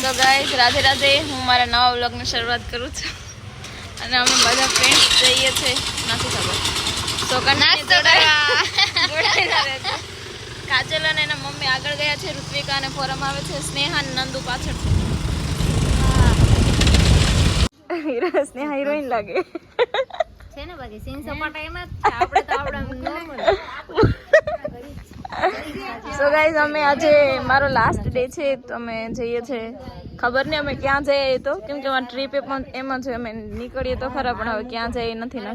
તો ગાઈઝ રાધે રાધે હું મારા નવા વ્લોગની શરૂઆત કરું છું. અને અમે બધા ફ્રેન્ડ્સ જઈએ છે. નથી ખબર. તો કાજલ અને એના મમ્મી આગળ ગયા છે ઋત્વિકા અને ફોરમ આવે છે સ્નેહા અને નંદુ પાછળ. સ્નેહા હિરોઈન લાગે. છે ને બાકી સીન સપાટા એમાં આપણે તો આપણા. સો ગાઈઝ અમે આજે મારો લાસ્ટ ડે છે, તો અમે જઈએ છે. ખબર નહીં અમે ક્યાં જઈએ તો. કેમ કે અમારી ટ્રીપે પણ એમાં જ અમે નીકળીએ તો ખરા, પણ હવે ક્યાં જઈએ નથી ને.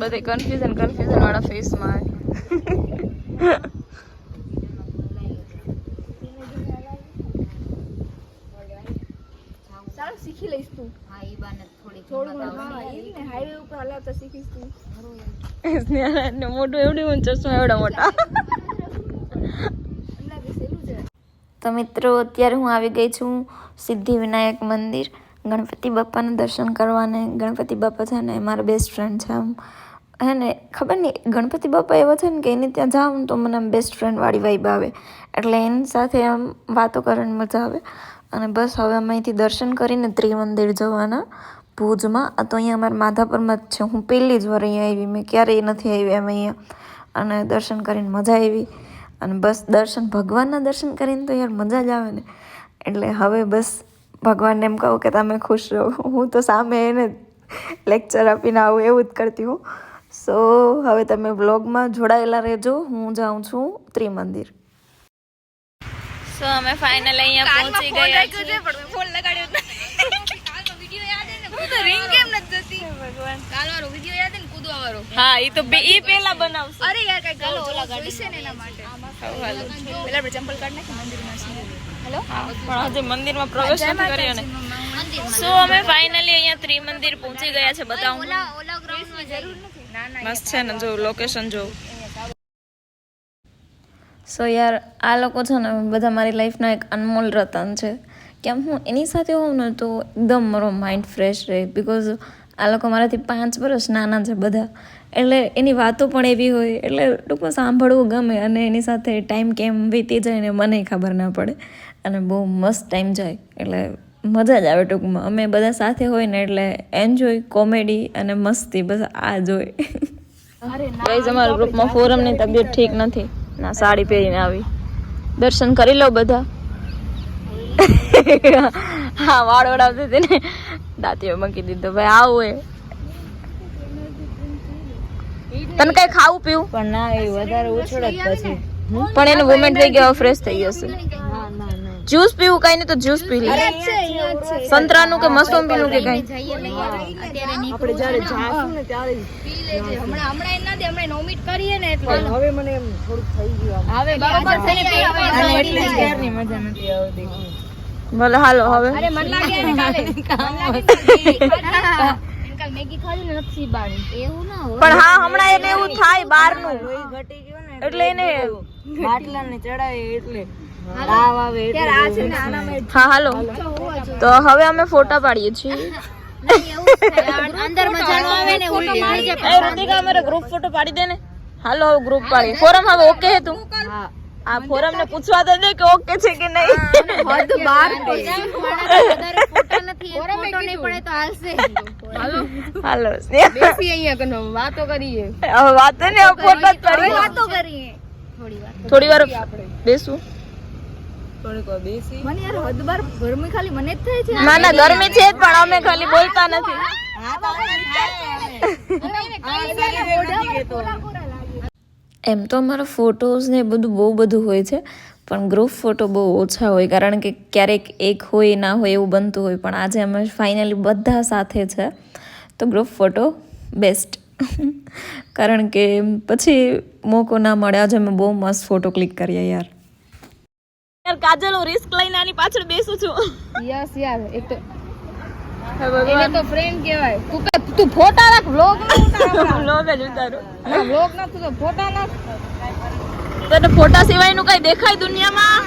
બધે કન્ફ્યુઝન કન્ફ્યુઝન વાળા ફેસમાં શીખી લઈશ તું. હા ઈ બાને થોડી થોડું હા ઈ ને હાઈવે ઉપર હલાવતા શીખીશ તું. મોટું એવડું ઊંચો ચશ્મા એવડા મોટા. તો મિત્રો અત્યારે હું આવી ગઈ છું સિદ્ધિ વિનાયક મંદિર. ગણપતિ બાપાના દર્શન કરવાને. ગણપતિ બાપા છે ને મારા બેસ્ટ ફ્રેન્ડ છે આમ. હે ને ખબર નહીં ગણપતિ બાપા એવા છે ને કે એની ત્યાં જાઉં તો મને આમ બેસ્ટ ફ્રેન્ડ વાળી વાઈબ આવે. એટલે એની સાથે આમ વાતો કરવાની મજા આવે. અને બસ હવે અમે અહીંથી દર્શન કરીને ત્રિમંદિર જવાના ભુજમાં. આ તો અહીંયા અમારા માધાપરમાં જ છે. હું પહેલી જ વાર અહીંયા આવી. મેં ક્યારેય નથી આવી એમ અહીંયા. અને દર્શન કરીને મજા આવી. અને બસ દર્શન, ભગવાનના દર્શન કરીને તો યાર મજા જ આવે ને. એટલે હવે બસ ભગવાનને એમ કહું કે તમે ખુશ રહો. હું તો સામે એને લેક્ચર આપીને આવું એવું જ કરતી હું સો હવે તમે બ્લોગમાં જોડાયેલા રહેજો. હું જાઉં છું ત્રિમંદિર. સો અમે ફાઇનલ અહીંયા પહોંચી ગયા છીએ. પણ ફોન લગાડ્યો કાલનો વિડિયો યાદ હે ને? હું તો રિંગ કેમ નથી જતી? ભગવાન. કાલવાળો વિડિયો યાદ હે ને? કૂદવા વાળો હા એ તો બે- ઈ પેલા બનાવશું. અરે યાર કઈ ચાલો ઓલા જોઈશે ને એના માટે. પેલા આપણે ચંપલ કાઢ નાખી મંદિરમાં હેલો? પણ હજી મંદિરમાં પ્રવેશ નથી કર્યો ને. સો અમે ફાઇનલી અહીંયા ત્રિમંદિર પહોંચી ગયા છે બતાવું. ઓલા ઓલા ગ્રાઉન્ડમાં જરૂર નથી. ના ના મસ્ત છે ને જો લોકેશન જો સો યાર, આ લોકો છે ને બધા મારી લાઈફના એક અનમોલ રતન છે. કેમ હું એની સાથે હોઉં ને તો એકદમ મારો માઇન્ડ ફ્રેશ રહે. બિકોઝ આ લોકો મારાથી પાંચ વર્ષ નાના છે બધા. એટલે એની વાતો પણ એવી હોય, એટલે ટૂંકમાં સાંભળવું ગમે અને એની સાથે ટાઈમ કેમ વીતી જાય ને મને ખબર ના પડે. અને બહુ મસ્ત ટાઈમ જાય. એટલે મજા જ આવે ટૂંકમાં. અમે બધા સાથે હોય ને એટલે એન્જોય કોમેડી અને મસ્તી બસ આ જ હોય. અમારા ગ્રુપમાં ફોરમની તબિયત ઠીક નથી. ના સાડી પહેરીને આવી. દર્શન કરી લો બધા. હા વાળ ઓડાવતી હતી ને. દાંતીઓ મૂકી દીધો. ભાઈ આવું એ તને કઈ ખાવું પીવું? પણ ના એ વધારે ઉછળત પછી. પણ એનું મુમેન્ટ થઈ ગયો ફ્રેશ થઈ ગયો છે. જ્યુસ પીવું કઈ નહીં તો જ્યુસ પી લે. સંતરાનું કે મોસંબીનું કે કઈ? આપણે જ્યારે જાશું ને ત્યારે પી લેજે. હમણાં હમણાં એમ દે હમણાં નોમિટ કરીએ ને એટલે હવે મને એમ થોડુંક થઈ ગયું હવે બરોબર થઈ ગયું એટલે જ મજા નથી આવતી. ભલે હાલો હવે. અરે મન લાગે ને કાલે મન લાગે ને કાલે મેગી ખાધી. ને નથી બાણી એવું ના હોય. પણ હા હમણાં એને એવું થાય ઘટી ગયો એટલે એને બાટલા ને ચડાવે એટલે તાવ આવે યાર આ છે ને આનામાં હા હાલો તો હવે અમે ફોટા પાડીએ છીએ. અંદર મજા આવે ને ઉલટી થઈ જાય એ ઋતિકા અમારે ગ્રુપ ફોટો પાડી દે ને. હાલો હવે ગ્રુપ પાડી ફોરમ હવે ઓકે હે તું? આ ફોરમ ને પૂછવા તો દે કે ઓકે છે કે નહીં. હદ બાર ફોટા નથી એક નહીં પડે તો હાલશે હાલો સ્નેહા. બેસી અહીંયા કનો વાતો કરીએ. હવે વાત ને ફોટા જ પાડી વાતો કરીએ. થોડી વાર બેસું. મને યાર હદ ગરમી ખાલી મને જ થાય છે. ના ના ગરમી છે પણ અમે ખાલી બોલતા નથી. એમ તો અમારા ફોટોઝ ને બધું બહુ બધું હોય છે પણ ગ્રુપ ફોટો બહુ ઓછા હોય કારણ કે ક્યારેક એક હોય ના હોય એવું બનતું હોય પણ આજે અમે ફાઇનલી બધા સાથે છે. તો ગ્રુપ ફોટો બેસ્ટ કારણ કે પછી મોકો ના મળે આજે અમે બહુ મસ્ત ફોટો ક્લિક કરીએ યાર. યાર કાજલ હું રિસ્ક લઈને આની પાછળ બેસું છું. યસ યાર એક તો એને તો ફ્રેન્ડ કહેવાય. તું કે તું ફોટા રાખ વ્લોગ ના ઉતાર લોગ જ ઉતારું. ના વ્લોગ ના તું ફોટા નાખ તને ફોટા સિવાયનું કઈ દેખાય દુનિયામાં?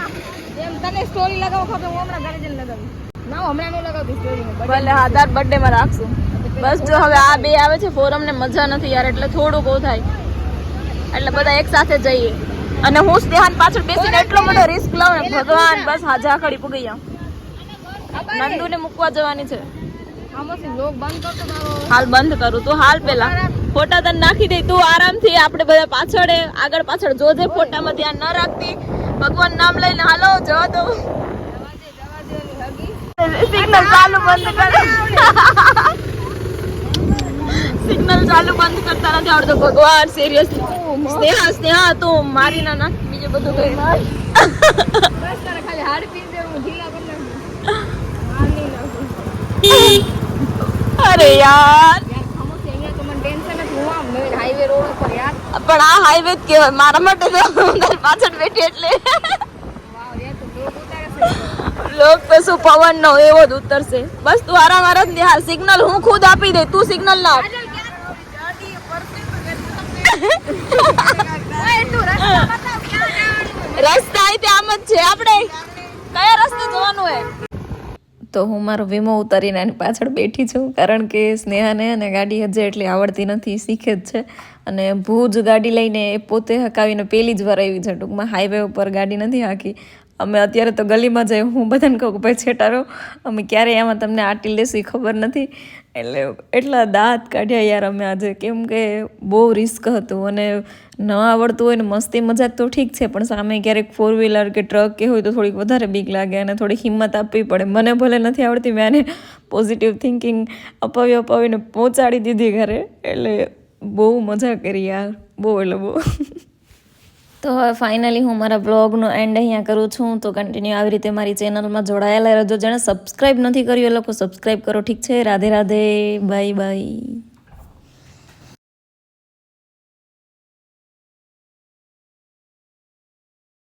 એમ તને સ્ટોરી લગાવો ખબર હું હમણાં ઘરે જઈને લગાવી. ના હમણાં નહીં લગાવતી સ્ટોરી ભલે આધાર બર્થડે માં રાખશું. બસ જો હવે આ બે આવે છે ફોરમ ને મજા નથી યાર એટલે થોડુંક બહુ થાય. એટલે બધા એક સાથે જઈએ. અને હું સ્નેહાન પાછળ બેસીને એટલો ભગવાન બસ હાજા ખડી પુગી જાઉં. નંદુને મૂકવા જવાની છે. હાલ બંધ કરું તું હાલ પેલા. ફોટા તને નાખી દે તું આરામથી આપણે બધા પાછળ આગળ પાછળ જોજે ફોટામાં ધ્યાન ન રાખતી ભગવાન નામ લઈને હાલો જો તો. સિગ્નલ ચાલુ બંધ કર. સિગ્નલ ચાલુ બંધ કરતા નથી આવડતો ભગવાન સિરિયસ સ્નેહા સ્નેહા તો મારી ના નાખ. બીજું બધું કઈ બસ તારે ખાલી હાડ પી દે હું ઢીલા કરી અરે યાર. પણ આ હાઈવે જ કહેવાય. મારા માટે તો પાછળ બેઠી એટલે. લોક તો શું પવન નો એવો જ ઉતરશે. બસ તું આરામ આરામ દે સિગ્નલ હું ખુદ આપી દે તું સિગ્નલ ના આપ. તો હું મારો વીમો ઉતારીને એની પાછળ બેઠી છું, કારણ કે સ્નેહાને અને ગાડી હજે એટલી આવડતી નથી, શીખે જ છે. અને ભુજ ગાડી લઈને પોતે હકાવીને પહેલી જ વાર આવી છે, ટૂંકમાં હાઈવે ઉપર ગાડી નથી હાકી. અમે અત્યારે તો ગલીમાં જઈ હું બધાને કહું ભાઈ છેટારો, અમે ક્યારેય આમાં તમને આટી લેશું ખબર નથી. એટલે એટલા દાંત કાઢ્યા યાર અમે આજે. કેમ કે બહુ રિસ્ક હતું અને ન આવડતું હોય ને મસ્તી મજાક તો ઠીક છે, પણ સામે ક્યારેક ફોર વ્હીલર કે ટ્રક કે હોય તો થોડીક વધારે બીક લાગે અને થોડી હિંમત આપવી પડે. મને ભલે નથી આવડતી, મેં આને પોઝિટિવ થિંકિંગ અપાવી અપાવીને પહોંચાડી દીધી ઘરે. એટલે બહુ મજા કરી યાર. બહુ એટલે બહુ. તો હવે ફાઇનલી હું મારા બ્લોગનો એન્ડ અહીંયા કરું છું. તો કન્ટિન્યુ આવી રીતે મારી ચેનલમાં જોડાયેલા રહેજો. જેણે સબસ્ક્રાઈબ નથી કર્યું એ લોકો સબસ્ક્રાઈબ કરો. ઠીક છે? રાધે રાધે. Bye bye